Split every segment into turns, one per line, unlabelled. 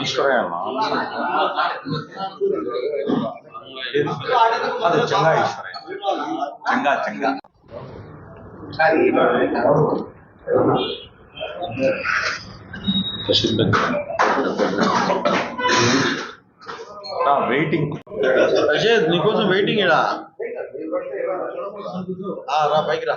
ఈశ్వరయ్య అది చెంగా ఈశ్వరయ్య చెంగా చెంగా వెయిటింగ్
రషేద్ నీకోసం వెయిటింగ్ ఇడా ఆ, రా పైకి రా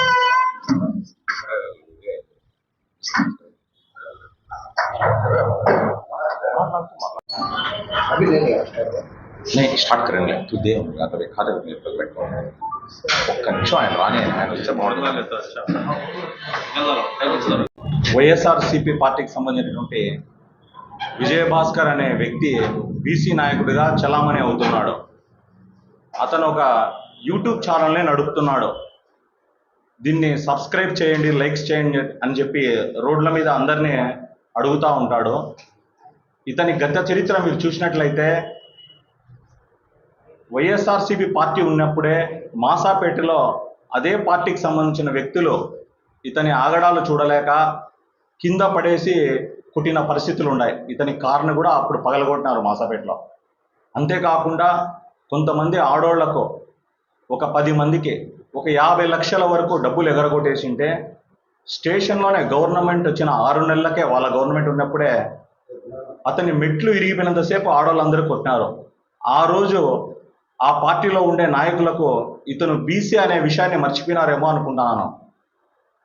వచ్చినాడు
नहीं स्टार्ट करेंगे तू दे अगर खाते मेरे पे बैठो ఒక్క నిమిషం ఆయన రాని ఆయన వస్తే బాగుంటుంది వైఎస్ఆర్సిపి పార్టీకి సంబంధించినటువంటి విజయభాస్కర్ అనే వ్యక్తి బీసీ నాయకుడిగా చలామణి అవుతున్నాడు అతను ఒక యూట్యూబ్ ఛానల్ని నడుపుతున్నాడు దీన్ని సబ్స్క్రైబ్ చేయండి లైక్స్ చేయండి అని చెప్పి రోడ్ల మీద అందరినీ అడుగుతూ ఉంటాడు ఇతని గత చరిత్ర మీరు చూసినట్లయితే వైఎస్ఆర్సీపీ పార్టీ ఉన్నప్పుడే మాసాపేటలో అదే పార్టీకి సంబంధించిన వ్యక్తులు ఇతని ఆగడాలు చూడలేక కింద పడేసి కుట్టిన పరిస్థితులు ఉన్నాయి. ఇతని కారును కూడా అప్పుడు పగలగొట్టినారు మాసాపేటలో. అంతేకాకుండా కొంతమంది ఆడోళ్ళకు ఒక పది మందికి ఒక యాభై లక్షల వరకు డబ్బులు ఎగరగొట్టేసింటే స్టేషన్లోనే గవర్నమెంట్ వచ్చిన ఆరు నెలలకే వాళ్ళ గవర్నమెంట్ ఉన్నప్పుడే అతని మెట్లు ఇరిగిపోయినంతసేపు ఆడవాళ్ళందరూ కొట్టినారు. ఆ రోజు ఆ పార్టీలో ఉండే నాయకులకు ఇతను బీసీ అనే విషయాన్ని మర్చిపోయినారేమో అనుకుంటున్నాను.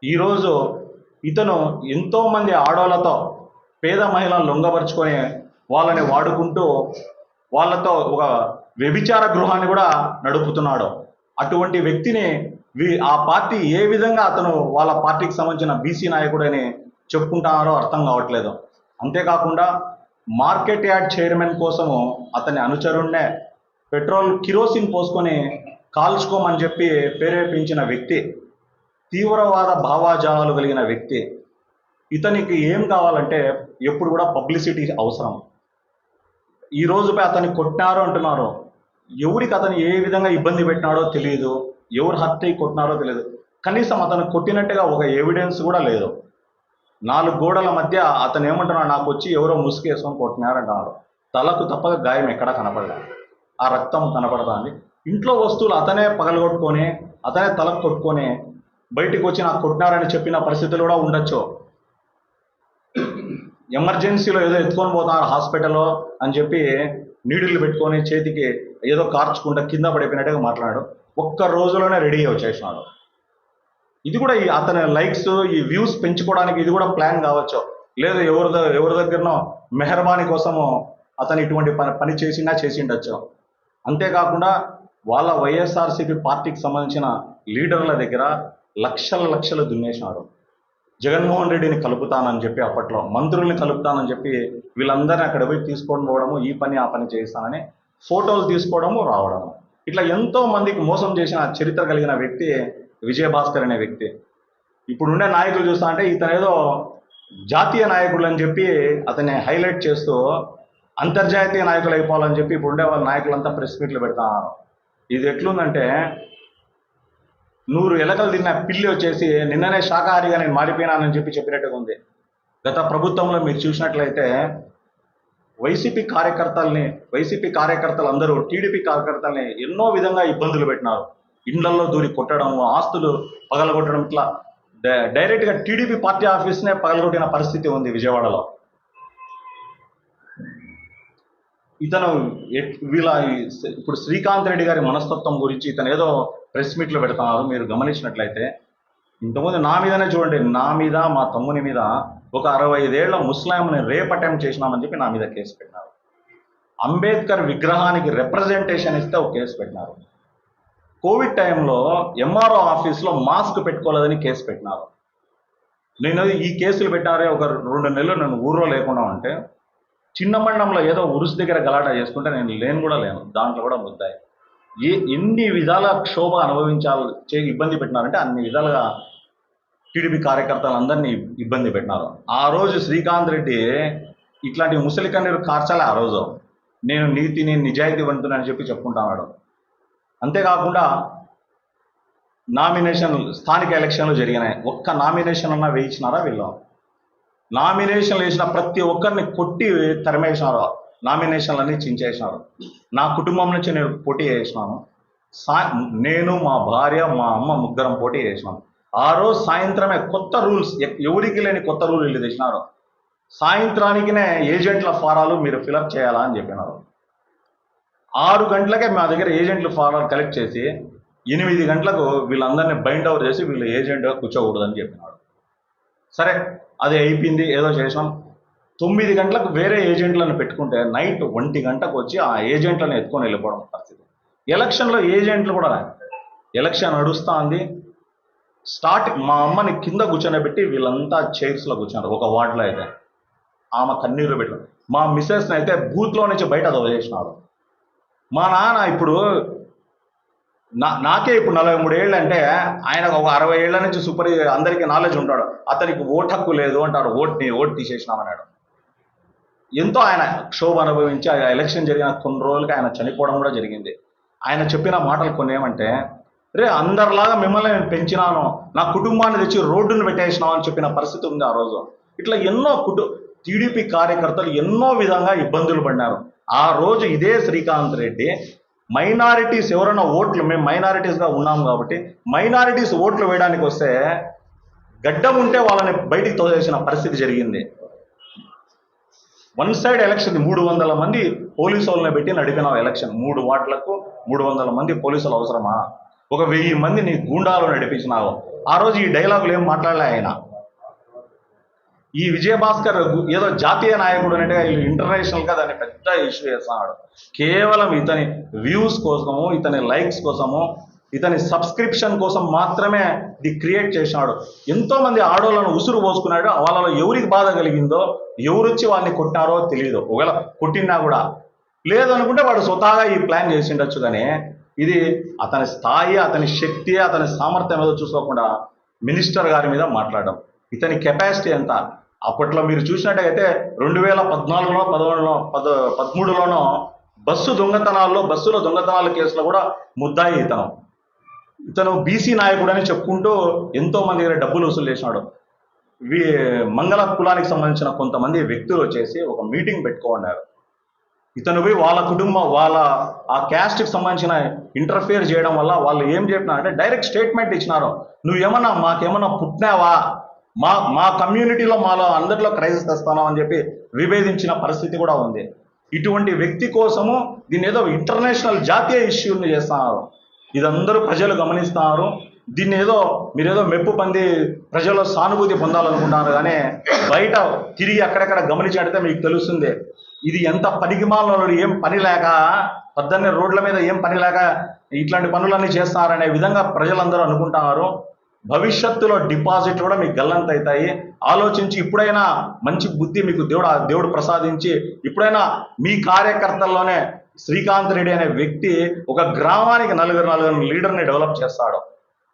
ఈరోజు ఇతను ఎంతోమంది ఆడవాళ్ళతో పేద మహిళలను లొంగపరుచుకొని వాళ్ళని వాడుకుంటూ వాళ్ళతో ఒక వ్యభిచార గృహాన్ని కూడా నడుపుతున్నాడు. అటువంటి వ్యక్తిని వి- ఆ పార్టీ ఏ విధంగా అతను వాళ్ళ పార్టీకి సంబంధించిన బీసీ నాయకుడని చెప్పుకుంటున్నారో అర్థం కావట్లేదు. అంతేకాకుండా మార్కెట్ యార్డ్ చైర్మన్ కోసము అతని అనుచరుణ్ణే పెట్రోల్ కిరోసిన్ పోసుకొని కాల్చుకోమని చెప్పి ప్రేరేపించిన వ్యక్తి తీవ్రవాద భావాజాలాలు కలిగిన వ్యక్తి. ఇతనికి ఏం కావాలంటే ఎప్పుడు కూడా పబ్లిసిటీ అవసరం. ఈ రోజుపై అతన్ని కొట్టినారు అంటున్నారు ఎవరికి అతను ఏ విధంగా ఇబ్బంది పెట్టినాడో తెలియదు ఎవరు హత్య కొట్టినారో తెలియదు. కనీసం అతను కొట్టినట్టుగా ఒక ఎవిడెన్స్ కూడా లేదు. నాలుగు గోడల మధ్య అతను ఏమంటున్నాడు నాకు వచ్చి ఎవరో ముసుగేసుకొని కొట్టినారంటున్నాడు తలకు తప్పక గాయం ఎక్కడా కనపడలేదు ఆ రక్తం కనపడదాన్ని ఇంట్లో వస్తువులు అతనే పగలగొట్టుకొని అతనే తలకు కొట్టుకొని బయటికి వచ్చి నాకు కొట్టినారని చెప్పిన పరిస్థితులు కూడా ఉండొచ్చు. ఎమర్జెన్సీలో ఏదో ఎత్తుకొని పోతున్నారు హాస్పిటల్లో అని చెప్పి నీడిల్ పెట్టుకొని చేతికి ఏదో కార్చుకుంటా కింద పడిపోయినట్టుగా మాట్లాడాడు ఒక్క రోజులోనే రెడీ వచ్చేసినాడు. ఇది కూడా ఈ అతని లైక్స్ ఈ వ్యూస్ పెంచుకోవడానికి ఇది కూడా ప్లాన్ కావచ్చు. లేదు ఎవరి ఎవరి దగ్గరనో మెహర్బానీ కోసము అతను ఇటువంటి పని పని చేసినా చేసి ఉండొచ్చు అంతేకాకుండా వాళ్ళ వైఎస్ఆర్సీపీ పార్టీకి సంబంధించిన లీడర్ల దగ్గర లక్షల లక్షలు దున్నేసినారు. జగన్మోహన్ రెడ్డిని కలుపుతానని చెప్పి అప్పట్లో మంత్రుల్ని కలుపుతానని చెప్పి వీళ్ళందరినీ అక్కడ పోయి తీసుకొని పోవడము ఈ పని ఆ పని చేస్తానని ఫోటోలు తీసుకోవడము రావడము. ఇట్లా ఎంతో మందికి మోసం చేసిన చరిత్ర కలిగిన వ్యక్తి విజయభాస్కర్ అనే వ్యక్తి. ఇప్పుడుండే నాయకులు చూస్తా అంటే ఇతను ఏదో జాతీయ నాయకులు అని చెప్పి అతన్ని హైలైట్ చేస్తూ అంతర్జాతీయ నాయకులు అయిపోవాలని చెప్పి ఇప్పుడు ఉండే వాళ్ళ నాయకులంతా ప్రెస్ మీట్లు పెడతారు ఇది ఎట్లుందంటే నూరు ఎలకలు తిన్న పిల్లి వచ్చేసి నిన్ననే శాకాహారిగా నేను మారిపోయినానని చెప్పి చెప్పినట్టుగా ఉంది. గత ప్రభుత్వంలో మీరు చూసినట్లయితే వైసీపీ కార్యకర్తల్ని వైసీపీ కార్యకర్తలు అందరూ టీడీపీ కార్యకర్తల్ని ఎన్నో విధంగా ఇబ్బందులు పెట్టినారు. ఇండ్లల్లో దూరి కొట్టడం ఆస్తులు పగలగొట్టడం ఇట్లా. డైరెక్ట్గా టీడీపీ పార్టీ ఆఫీస్నే పగలగొట్టిన పరిస్థితి ఉంది విజయవాడలో. ఇతను వీళ్ళ ఇప్పుడు శ్రీకాంత్ రెడ్డి గారి మనస్తత్వం గురించి ఇతను ఏదో ప్రెస్ మీట్లు పెడుతున్నారు మీరు గమనించినట్లయితే. ఇంతకుముందు నా మీదనే చూడండి నా మీద మా తమ్ముని మీద ఒక అరవై ఐదేళ్ళ ముస్లాంని రేప్ అటెంప్ట్ చేసినామని చెప్పి నా మీద కేసు పెట్టినారు. అంబేద్కర్ విగ్రహానికి రిప్రజెంటేషన్ ఇస్తే ఒక కేసు పెట్టినారు. కోవిడ్ టైంలో ఎంఆర్ఓ ఆఫీస్లో మాస్క్ పెట్టుకోలేదని కేసు పెట్టినారు. నేను ఈ కేసులు పెట్టారే ఒక రెండు నెలలు నేను ఊర్లో లేకుండా ఉంటే చిన్నమండంలో ఏదో ఉరుసు దగ్గర గలాటా చేసుకుంటే నేను లేను కూడా లేను. దాంట్లో కూడా ముద్దాయి. ఏ ఎన్ని విధాల క్షోభ అనుభవించాలి చే ఇబ్బంది పెట్టినారంటే అన్ని విధాలుగా టీడీపీ కార్యకర్తలందరినీ ఇబ్బంది పెట్టినారు. ఆ రోజు శ్రీకాంత్ రెడ్డి ఇట్లాంటి ముసలి కన్నీరు కార్చాలి ఆ రోజు. నేను నీతిని నిజాయితీవంతుని చెప్పి చెప్పుకుంటున్నాడు అంతేకాకుండా నామినేషన్ స్థానిక ఎలక్షన్లు జరిగినాయి. ఒక్క నామినేషన్ అన్నా వేయించినారా వీళ్ళు? నామినేషన్లు వేసిన ప్రతి ఒక్కరిని కొట్టి తరిమేసినారు. నామినేషన్లన్నీ చించేసినారు. నా కుటుంబం నుంచి నేను పోటీ చేసినాను. సా నేను మా భార్య మా అమ్మ ముగ్గురం పోటీ చేసినాం. ఆ రోజు సాయంత్రమే కొత్త రూల్స్ ఎవరికి లేని కొత్త రూల్ వీళ్ళు తెచ్చినారు. సాయంత్రానికినే ఏజెంట్ల ఫారాలు మీరు ఫిలప్ చేయాలా అని చెప్పినారు. ఆరు గంటలకే మా దగ్గర ఏజెంట్లు ఫారాలు కలెక్ట్ చేసి ఎనిమిది గంటలకు వీళ్ళందరినీ బైండ్ అవుట్ చేసి వీళ్ళు ఏజెంట్గా కూర్చోకూడదని చెప్పినాడు. సరే అది అయిపోయింది ఏదో చేసాం తొమ్మిది గంటలకు వేరే ఏజెంట్లను పెట్టుకుంటే నైట్ ఒంటి గంటకు వచ్చి ఆ ఏజెంట్లను ఎత్తుకొని వెళ్ళిపోవడం పరిస్థితి. ఎలక్షన్లో ఏజెంట్లు కూడా ఎలక్షన్ నడుస్తా ఉంది స్టార్ట్ మా అమ్మని కింద కూర్చొని వీళ్ళంతా చైర్స్లో కూర్చున్నారు ఒక వార్డులో అయితే. ఆమె కన్నీరు పెట్టారు మా మిస్సెస్ని అయితే బూత్లో నుంచి బయట వదిలేసినారు మా నాన్న ఇప్పుడు నా నాకే ఇప్పుడు నలభై మూడు ఏళ్ళు అంటే ఆయనకు ఒక అరవై ఏళ్ళ నుంచి సూపర్ అందరికీ నాలెడ్జ్ ఉంటాడు. అతనికి ఓటు హక్కు లేదు అంటాడు. ఓట్ని ఓటు తీసేసినామన్నాడు. ఎంతో ఆయన క్షోభ అనుభవించి ఆ ఎలక్షన్ జరిగిన కొన్ని రోజులకి ఆయన చనిపోవడం కూడా జరిగింది. ఆయన చెప్పిన మాటలు కొన్ని ఏమంటే రే అందరిలాగా మిమ్మల్ని నేను పెంచినాను. నా కుటుంబాన్ని తెచ్చి రోడ్డును పెట్టేసినాం అని చెప్పిన పరిస్థితి ఉంది ఆ రోజు. ఇట్లా ఎన్నో కుటు టీడీపీ కార్యకర్తలు ఎన్నో విధంగా ఇబ్బందులు పడినారు. ఆ రోజు ఇదే శ్రీకాంత్ రెడ్డి మైనారిటీస్ ఎవరైనా ఓట్లు మేము మైనారిటీస్గా ఉన్నాం కాబట్టి మైనారిటీస్ ఓట్లు వేయడానికి వస్తే గడ్డం ఉంటే వాళ్ళని బయటికి తోసేసిన పరిస్థితి జరిగింది. వన్ సైడ్ ఎలక్షన్ మూడు వందల మంది పోలీసు వాళ్ళని పెట్టి నడిపిన ఎలక్షన్ మూడు వార్డులకు మూడు వందల మంది పోలీసులు అవసరమా? ఒక వెయ్యి మంది నీ గూండాలు నడిపించినావు. ఆ రోజు ఈ డైలాగులు ఏం మాట్లాడలే ఆయన? ఈ విజయభాస్కర్ ఏదో జాతీయ నాయకుడు అన్నట్టుగా వీళ్ళు ఇంటర్నేషనల్ దాన్ని పెద్ద ఇష్యూ చేస్తున్నాడు. కేవలం ఇతని వ్యూస్ కోసము ఇతని లైక్స్ కోసము ఇతని సబ్స్క్రిప్షన్ కోసం మాత్రమే ఇది క్రియేట్ చేసినాడు. ఎంతో మంది ఆడోళ్ళను ఉసురు పోసుకున్నాడు. వాళ్ళలో ఎవరికి బాధ కలిగిందో ఎవరొచ్చి వాళ్ళని కొట్టారో తెలియదు ఒకవేళ కొట్టినా కూడా. లేదనుకుంటే వాడు స్వతహాగా ఈ ప్లాన్ చేసి ఉండొచ్చు కానీ ఇది అతని స్థాయి అతని శక్తి అతని సామర్థ్యం ఏదో చూసుకోకుండా మినిస్టర్ గారి మీద మాట్లాడడం. ఇతని కెపాసిటీ ఎంత? అప్పట్లో మీరు చూసినట్టయితే రెండు వేల పద్నాలుగులో పదకొండులో పద పదమూడులోనో బస్సు దొంగతనాల్లో బస్సులో దొంగతనాల కేసులో కూడా ముద్దాయి ఇతను. ఇతను బీసీ నాయకుడు అని చెప్పుకుంటూ ఎంతో మంది దగ్గర డబ్బులు వసూలు చేసినాడు. వి మంగళ కులానికి సంబంధించిన కొంతమంది వ్యక్తులు వచ్చేసి ఒక మీటింగ్ పెట్టుకోన్నారు ఇతను పోయి వాళ్ళ కుటుంబం వాళ్ళ ఆ క్యాస్ట్కి సంబంధించిన ఇంటర్ఫియర్ చేయడం వల్ల వాళ్ళు ఏం చెప్పినారంటే డైరెక్ట్ స్టేట్మెంట్ ఇచ్చినారు. నువ్వేమన్నా మాకేమన్నా పుట్టినావా? మా మా కమ్యూనిటీలో మాలో అందరిలో క్రైసిస్ తెస్తాను అని చెప్పి విభేదించిన పరిస్థితి కూడా ఉంది. ఇటువంటి వ్యక్తి కోసము దీన్ని ఏదో ఇంటర్నేషనల్ జాతీయ ఇష్యూని చేస్తున్నారు. ఇదందరూ ప్రజలు గమనిస్తున్నారు. దీన్ని ఏదో మీరేదో మెప్పు పొంది ప్రజల్లో సానుభూతి పొందాలనుకుంటున్నారు కానీ బయట తిరిగి అక్కడక్కడ గమనించినట్టయితే మీకు తెలుస్తుంది. ఇది ఎంత పనికిమాలలో ఏం పని లేక పొద్దున్నే రోడ్ల మీద ఏం పని లేక ఇట్లాంటి పనులన్నీ చేస్తున్నారనే విధంగా ప్రజలందరూ అనుకుంటున్నారు. భవిష్యత్తులో డిపాజిట్ కూడా మీకు గల్లంత అవుతాయి. ఆలోచించి ఇప్పుడైనా మంచి బుద్ధి మీకు దేవుడు ఆ దేవుడు ప్రసాదించి ఇప్పుడైనా మీ కార్యకర్తల్లోనే శ్రీకాంత్ రెడ్డి అనే వ్యక్తి ఒక గ్రామానికి నలుగురు నలుగురు లీడర్ని డెవలప్ చేస్తాడు.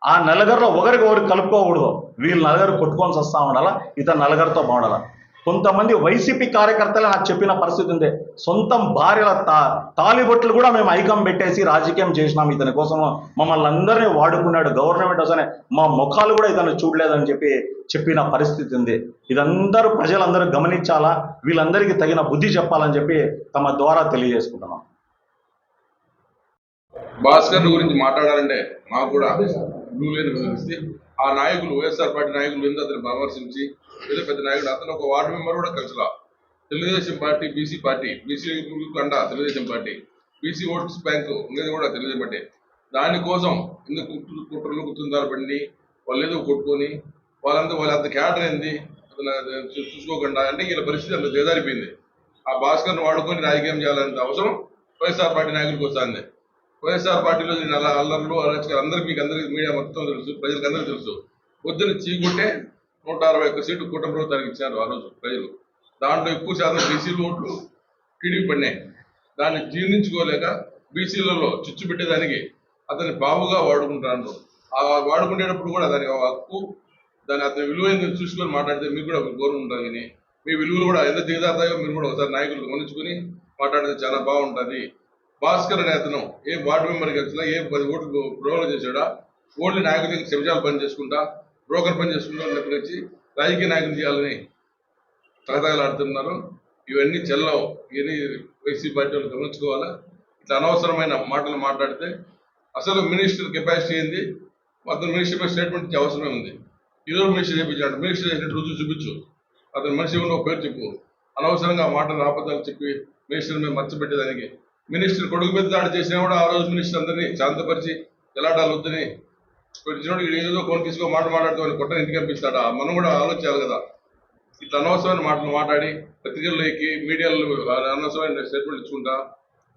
ఆ నలుగురిలో ఒకరికి ఒకరు కలుపుకోకూడదు. వీళ్ళు నలుగురు కొట్టుకొని వస్తా ఉండాలా? ఇతను నలుగురితో బాగుండాలా? కొంతమంది వైసీపీ కార్యకర్తలు నాకు చెప్పిన పరిస్థితి ఉంది. సొంతం భార్యల తా తాలిబొట్లు కూడా మేము ఐకం పెట్టేసి రాజకీయం చేసినాం ఇతని కోసం మమ్మల్ని అందరినీ వాడుకున్నాడు గవర్నమెంట్ అసలు. మా ముఖాలు కూడా ఇతను చూడలేదని చెప్పి చెప్పిన పరిస్థితి ఉంది. ఇదందరూ ప్రజలందరూ గమనించాలా? వీళ్ళందరికీ తగిన బుద్ధి చెప్పాలని చెప్పి తమ ద్వారా తెలియజేసుకుంటున్నాం.
భాస్కర్ గురించి మాట్లాడాలంటే మాకు కూడా లేని పరిస్థితి ఆ నాయకులు వైఎస్ఆర్ పార్టీ నాయకులు ఎందుకు అతను పరామర్శించి ఏదో పెద్ద నాయకుడు అతను ఒక వార్డు మెంబర్ కూడా కలిసిలా Telugu Desam party BC party BC కండ Telugu Desam party BC votes bank ఉండేది కూడా తెలుగుదేశం పార్టీ. దానికోసం ఎందుకు కుట్రలు కుట్రలు కుతుందాలు పడి వాళ్ళు ఏదో కొట్టుకొని వాళ్ళంతా వాళ్ళంత క్యాటర్ ఏంది? అతను చూసుకోకుండా అంటే వీళ్ళ పరిస్థితి అంత చేదారిపోయింది ఆ భాస్కర్ను వాడుకొని రాజకీయం చేయాలంత అవసరం వైఎస్ఆర్ పార్టీ నాయకులకు వస్తుంది. వైఎస్ఆర్ పార్టీలో జరిగిన అల్లర్లు అరాచకాలు అందరికీ మీకు అందరికీ మీడియా మొత్తం తెలుసు ప్రజలకు అందరికీ తెలుసు. పొద్దున్న చీకుంటే నూట అరవై ఒక్క సీట్లు కూటమి ప్రభుత్వానికి ఇచ్చారు ఆ రోజు ప్రజలు. దాంట్లో ఎక్కువ శాతం బీసీలు ఓట్లు టీడీపీ పడినాయి. దాన్ని జీర్ణించుకోలేక బీసీలలో చిచ్చు పెట్టేదానికి అతని బాబుగా వాడుకుంటాను ఆ వాడుకునేటప్పుడు కూడా దాని హక్కు దాని అతని విలువైన చూసుకొని మాట్లాడితే మీకు కూడా గౌరవం ఉంటుంది కానీ మీ విలువలు కూడా ఎంత దిగదాతాయో మీరు కూడా ఒకసారి నాయకులు గమనించుకొని మాట్లాడితే చాలా బాగుంటుంది. భాస్కర్ అనే అతను ఏ వార్డు మెంబర్కి వచ్చినా ఏ పది ఓట్లు ప్రోగ్రాం చేశాడా ఓన్లీ నాయకులకి శబ్దాలు పని చేసుకుంటా బ్రోకర్ పని చేసుకుంటా అని వచ్చి రాజకీయ నాయకులు చేయాలని తగతగలాడుతున్నారు ఇవన్నీ చెల్లవు. ఇవన్నీ వైసీ పార్టీ వాళ్ళు గమనించుకోవాలా? ఇట్లా అనవసరమైన మాటలు మాట్లాడితే అసలు మినిస్టర్ కెపాసిటీ ఏంది? అతను మినిస్టర్ పై స్టేట్మెంట్ అవసరం అవసరమే ఉంది. ఈరోజు మినిస్టర్ చేయించాడు మినిస్టర్ చేసినట్టు రుజువు చూపించు. అతను మనిషి ఉన్న ఒక పేరు చెప్పు. అనవసరంగా మాటలు ఆపదాలు చెప్పి మినిస్టర్ మీద మర్చిపెట్టేదానికి మినిస్టర్ కొడుకు పెద్ద దాడి చేసినా కూడా ఆ రోజు మినిస్టర్ అందరినీ శాంతపరిచి ఎలాటాలు వద్దని పెట్టినోడు ఏదో కొని తీసుకో మాట మాట్లాడుతూ కొట్టని ఇంటికి పంపిస్తాడా మనం కూడా ఆలోచించాలి కదా. ఇట్లా అనవసరమైన మాటలు మాట్లాడి పత్రికల్లో ఎక్కి మీడియాలో అనవసరమైన స్టేట్మెంట్ ఇచ్చుకుంటా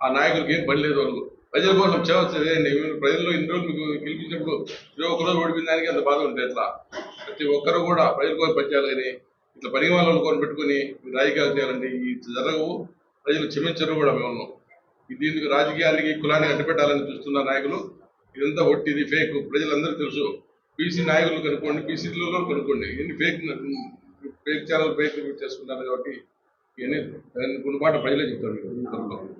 ఆ నాయకులకి ఏం పని లేదు వాళ్ళు ప్రజల కోసం సేవ చేయండి ప్రజల్లో ఇన్ని రోజులు మీకు గెలిపించినప్పుడు ఏ ఒక్క రోజు ఓడిపోయిన దానికి అంత బాధ ఉంటే ఎట్లా? ప్రతి ఒక్కరు కూడా ప్రజల కోసం పనిచేయాలి కానీ ఇట్లా పని వాళ్ళని కొని పెట్టుకుని రాజకీయాలు చేయాలండి ఈ జరగవు. ప్రజలు క్షమించరు కూడా మేము. ఇది ఎందుకు రాజకీయాలకి కులానికి అడ్డుపెట్టాలని చూస్తున్న నాయకులు ఇదంతా ఒట్టిది ఫేక్. ప్రజలందరూ తెలుసు. బీసీ నాయకులు కనుక్కోండి బీసీలలో కనుక్కోండి. ఎన్ని ఫేక్ ఫేక్ ఛానల్ ఫేక్ చేసుకుంటారు కాబట్టి ఇవన్నీ గుణపాట ప్రజలే చెప్తారు మీకు.